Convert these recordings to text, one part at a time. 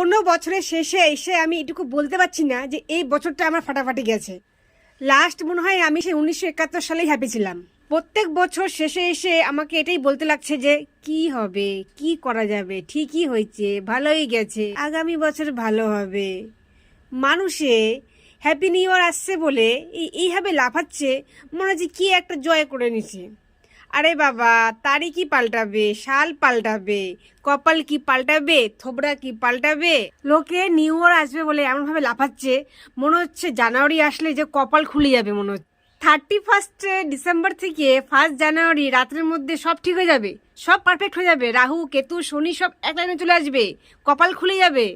কোনো বছরের শেষে এসে আমি এটুকু বলতে পারছি না যে এই বছরটা আমার ফাটাফাটি গেছে। লাস্ট মনে হয় আমি সেই উনিশশো একাত্তর সালেই হ্যাপি ছিলাম। প্রত্যেক বছর শেষে এসে আমাকে এটাই বলতে লাগছে যে, কি হবে? কি করা যাবে? ঠিকই হয়েছে, ভালোই গেছে, আগামী বছর ভালো হবে। মানুষে হ্যাপি নিউ ইয়ার আসছে বলে এই, এইভাবে লাফাচ্ছে, মনে হচ্ছে কি একটা জয় করে নিছে আরে বাবা তারিখই পাল্টাবে? শাল পাল্টাবে? কপাল কি পাল্টাবে? থোবড়া কি পাল্টাবে? লোকে নিউ ইয়ার আসবে বলে এমনভাবে লাফাচ্ছে, মনে হচ্ছে জানুয়ারি আসলে যে কপাল খুলে যাবে মনে হচ্ছে। থার্টি ফার্স্ট ডিসেম্বর থেকে ফার্স্ট জানুয়ারি রাতের মধ্যে সব ঠিক হয়ে যাবে, সব পারফেক্ট হয়ে যাবে। রাহু, কেতু, শনি সব এক লাইনে চলে আসবে, কপাল খুলে যাবে।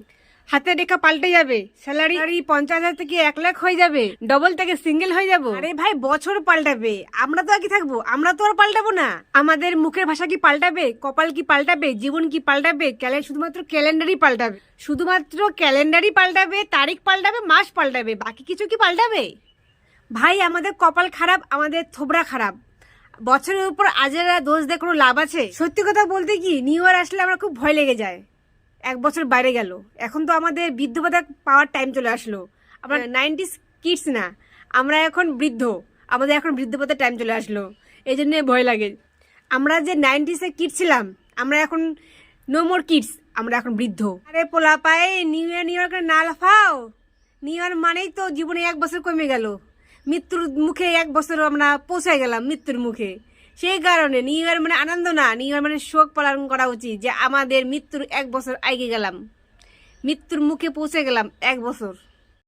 হাতের রেখা পাল্টে যাবে। স্যালারি পঞ্চাশ হাজার থেকে এক লাখ হয়ে যাবে। ডবল থেকে সিঙ্গেল হয়ে যাব। আরে ভাই বছর পাল্টাবে। আমরা তো আগে থাকব। আমরা তো আর পাল্টাবো না। আমাদের মুখের ভাষা কি পাল্টাবে? কপাল কি পাল্টাবে? জীবন কি পাল্টাবে? ক্যালেন্ডার শুধুমাত্র ক্যালেন্ডারই পাল্টাবে। শুধুমাত্র ক্যালেন্ডারই পাল্টাবে তারিখ পাল্টাবে মাস পাল্টাবে। বাকি কিছু কি পাল্টাবে? ভাই আমাদের কপাল খারাপ আমাদের থোবড়া খারাপ। বছরের উপর আজেরা দোষ দিয়ে কোনো লাভ আছে? সত্যি কথা বলতে কি নিউ ইয়ার আসলে আমরা খুব ভয় লেগে যায়। এক বছর বাইরে গেল। এখন তো আমাদের বৃদ্ধ ভাতা পাওয়ার টাইম চলে আসলো। আমরা নাইনটিস কিডস না আমরা এখন বৃদ্ধ আমাদের এখন বৃদ্ধ ভাতার টাইম চলে আসলো। এই জন্যে ভয় লাগে। আমরা যে নাইনটিসে কিড ছিলাম আমরা এখন নো মোর কিডস আমরা এখন বৃদ্ধ। আরে পোলা পায়ে নিউ ইয়ার নিউ ইয়ার করে না লাফাও নিউ ইয়ার মানেই তো জীবনে এক বছর কমে গেল। মৃত্যুর মুখে এক বছর আমরা পৌঁছে গেলাম মৃত্যুর মুখে। সেই কারণে নিউ ইয়ার মানে আনন্দ না। নিউ ইয়ার মানে শোক পালন করা উচিত যে আমাদের মৃত্যুর এক বছর আগে গেলাম। মৃত্যুর মুখে পৌঁছে গেলাম এক বছর।